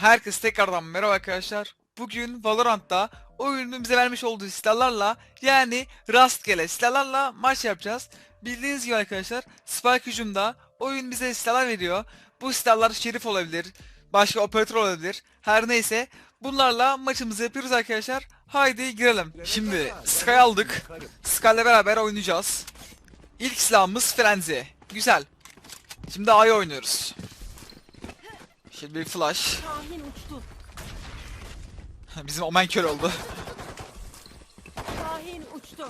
Herkes tekrardan merhaba arkadaşlar. Bugün Valorant'ta oyunun bize vermiş olduğu silahlarla yani rastgele silahlarla maç yapacağız. Bildiğiniz gibi arkadaşlar Spike hücumda oyun bize silahlar veriyor. Bu silahlar şerif olabilir, başka operatör olabilir. Her neyse bunlarla maçımızı yapıyoruz arkadaşlar. Haydi girelim. Şimdi Sky aldık. Sky ile beraber oynayacağız. İlk silahımız Frenzy. Güzel. Şimdi A'yı oynuyoruz. Şimdi bir flash. Şahin uçtu. Bizim Omen kör oldu. Şahin uçtu.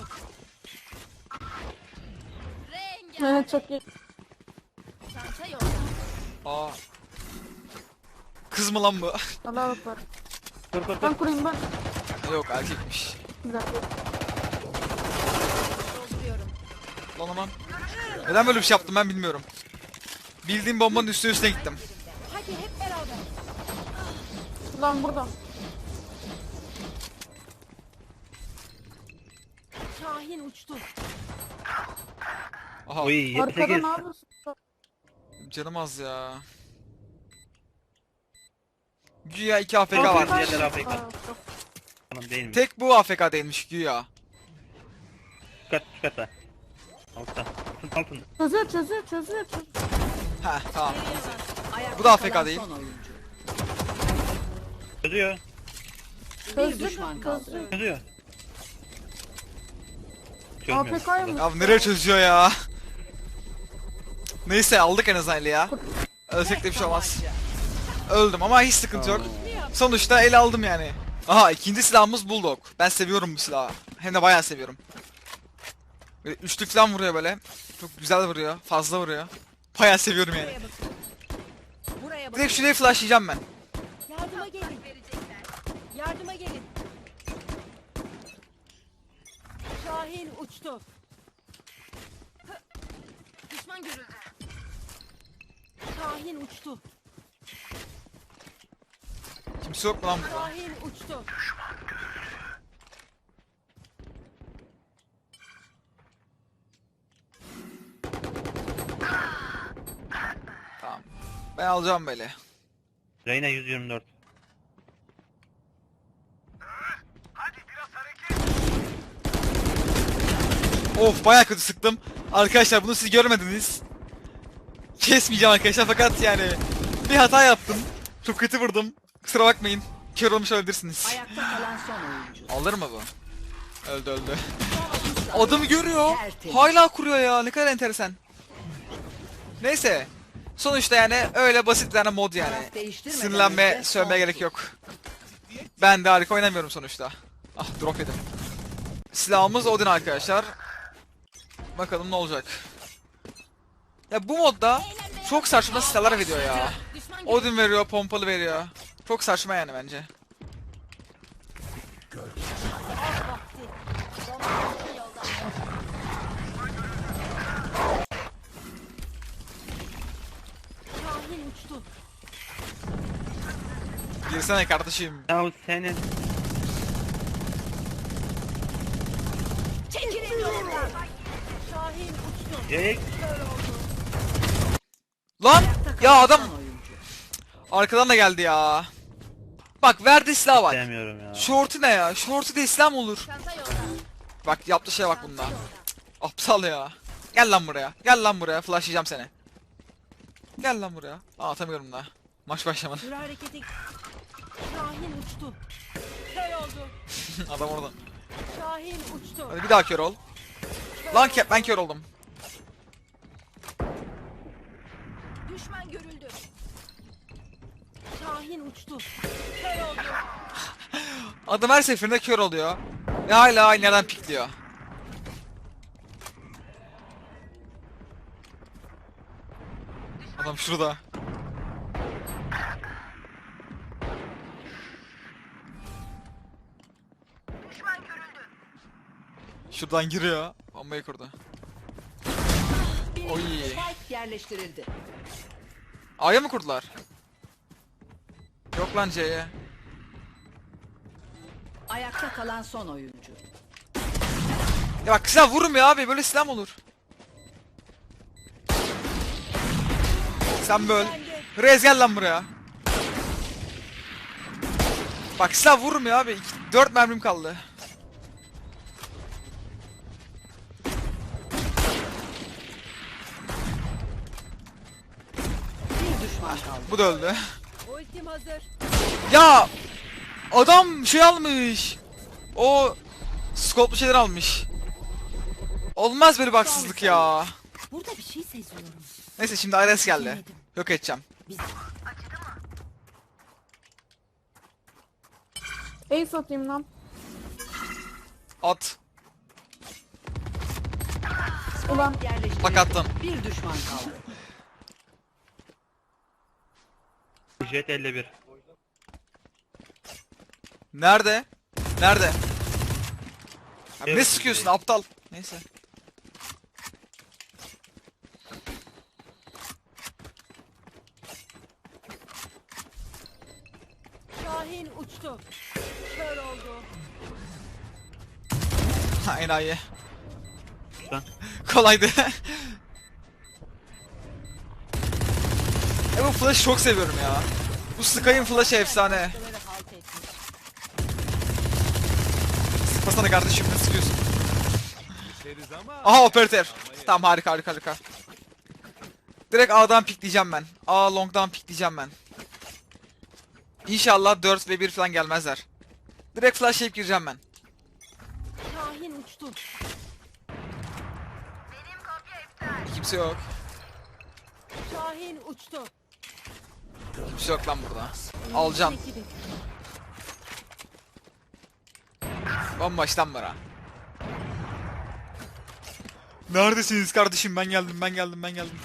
Evet çok iyi. Çanta. Aa. Kız mı lan bu? Allah akbar. Dur dur dur. Ben kurayım ben. Yok erkekmiş. Güzel. Dolduruyorum. Lan aman. Neden böyle bir şey yaptım ben bilmiyorum. Bildiğim bombanın üstüne üstüne gittim. Hadi hep. Lan burada. Şahin uçtu. Aha Oy Arkada 78. ne yapıyorsun? canım az ya. Güya iki AFK Çok var. Diğerleri AFK. Çok- Tamam değilmiş. Tek bu AFK değilmiş güya. Dikkat dikkat var. Altta. Altın altın. Çözüyor çözüyor çözüyor çözüyor. Heh tamam. Bu da AFK değil. son oyuncu. Çözüyor. Çözüyor düşman kaldı. APK'yı mı? Ya nereye çözüyor ya? Neyse aldık en azından ya. Ölsek de bir şey olmaz. Öldüm ama hiç sıkıntı yok. Sonuçta el aldım yani. Aha ikinci silahımız Bulldog. Ben seviyorum bu silahı. Hem de bayağı seviyorum. Böyle üçlük falan vuruyor böyle. Çok güzel vuruyor. Fazla vuruyor. Bayağı seviyorum yani. Buraya bak. Direkt şuraya flashlayacağım ben. Yardıma gelin. Şahin uçtu. Düşman görüldü. Şahin uçtu. Kimse yok mu lan burada? Şahin uçtu. Tamam. Ben alacağım böyle. Reyna 124. Of bayağı kötü sıktım. Arkadaşlar bunu siz görmediniz. Kesmeyeceğim arkadaşlar fakat yani bir hata yaptım. Çok kötü vurdum. Kusura bakmayın. Kör olmuş olabilirsiniz. Ayakta kalan son oyuncu. Alır mı bu? Öldü öldü. Adamı görüyor. Hala kuruyor ya. Ne kadar enteresan. Neyse. Sonuçta yani öyle basit bir tane mod yani. Sinirlenme, sövmeye gerek yok. Ben de harika oynamıyorum sonuçta. Ah drop yedim. Silahımız Odin arkadaşlar. Bakalım ne olacak. Ya bu modda çok saçma silahlar veriyor ya. Odin veriyor, pompalı veriyor. Çok saçma yani bence. Girsene kardeşim. Ya senin. Çekilin yolundan. Şahin uçtu. Yek. Lan! Ya adam arkadan da geldi ya. Bak verdi silah bak. Sevmiyorum ya. Şortu ne ya? Şortu da İslam olur. Çanta yolda. Bak yaptığı şeye bak bunda. Aptal ya. Gel lan buraya. Gel lan buraya. Flashlayacağım seni. Gel lan buraya. Aa atamıyorum da. Maç başlamadı. Hareketi. Şahin uçtu. Kör oldu. Adam orada. Şahin uçtu. Hadi bir daha kör ol. Lan ke- ben kör oldum. Düşman görüldü. Şahin uçtu. Kör oldu. Adam her seferinde kör oluyor. Ve hala aynı yerden pikliyor. Adam şurada. Şuradan giriyor. Bombayı kurdu. Oy. Spike yerleştirildi. A'ya mı kurdular? Yok lan C'ye. Ayakta kalan son oyuncu. Ya bak silah vurun ya abi böyle silah mı olur? Sen böl. Rez gel lan buraya. Bak silah vurmuyor abi. 4 mermim kaldı. Bir düşman kaldı. Bu da öldü. Ultim hazır. Ya adam şey almış. O skoplu şeyler almış. Olmaz böyle bir haksızlık ya. Burada bir şey seziyorum. Neyse şimdi Ares geldi. Yok edeceğim. Ace atayım lan. At. Ulan. Bak attım. Bir düşman kaldı. Jet 51. Nerede? Nerede? Ya ne Evet, sıkıyorsun evet. aptal? Neyse. Şahin uçtu. Kör oldu. Ha enayi. Lan. Kolaydı. e bu flash çok seviyorum ya. Bu Sky'ın flash'ı efsane. Sıkmasana kardeşim ne sıkıyorsun? Aha operatör. Tamam harika harika harika. Direkt A'dan pikleyeceğim ben. A long'dan pikleyeceğim ben. İnşallah 4 ve 1 falan gelmezler. Direkt flash yiyip gireceğim ben. Şahin uçtu. Kimse yok. Şahin uçtu. Kimse yok lan burada. Alacağım. Ekibi. Bombaştan ha. Neredesiniz kardeşim? Ben geldim, ben geldim, ben geldim.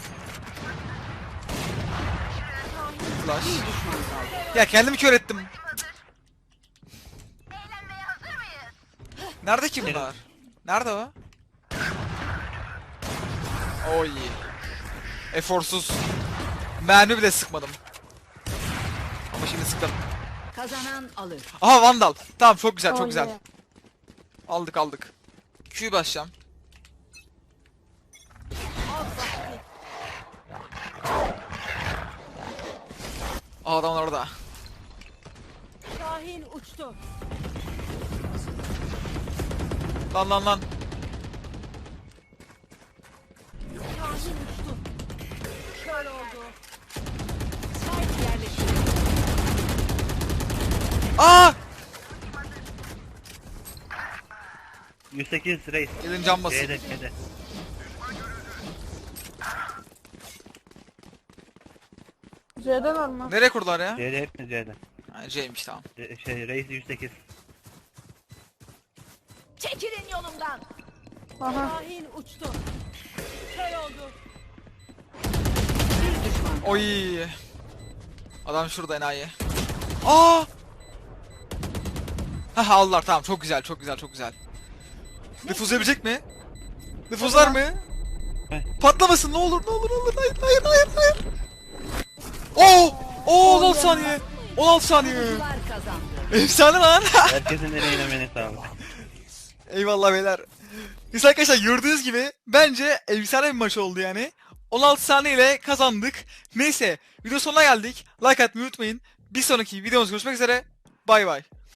Flash. Ya kendimi kör ettim. Nerede ki bunlar? Nerede o? Oy. Eforsuz. Mermi bile sıkmadım. Şimdi sıktım. Kazanan alır. Aha Vandal. Tamam çok güzel, çok güzel. Aldık aldık. Q basacağım. Aa, adam orada. Şahin uçtu. Lan lan lan. Şahin uçtu. Kör oldu. Spike yerleştirildi. Aa! 108 reis. Gelin cam basın. C'de C'de. C'deler mi? Nereye kurdular ya? C'de hepimiz C'de. Ha, C'ymiş tamam. C- Şey reis 108. Çekilin yolumdan. Aha. Şahin uçtu. Kör oldu. Bir düşman. Oy. Adam şurada enayi. Aa! Hah aldılar tamam çok güzel çok güzel çok güzel. Nüfuzlayabilecek mi? Nüfuzlar mı? Patlamasın ne olur ne olur ne olur hayır hayır hayır hayır. Oo! Oo 16 saniye. 16 saniye. Efsane lan. Herkesin eline emeğine sağlık. Eyvallah beyler. Neyse arkadaşlar gördüğünüz gibi bence efsane bir maç oldu yani. 16 saniye ile kazandık. Neyse video sonuna geldik. Like atmayı unutmayın. Bir sonraki videomuzda görüşmek üzere. Bay bay.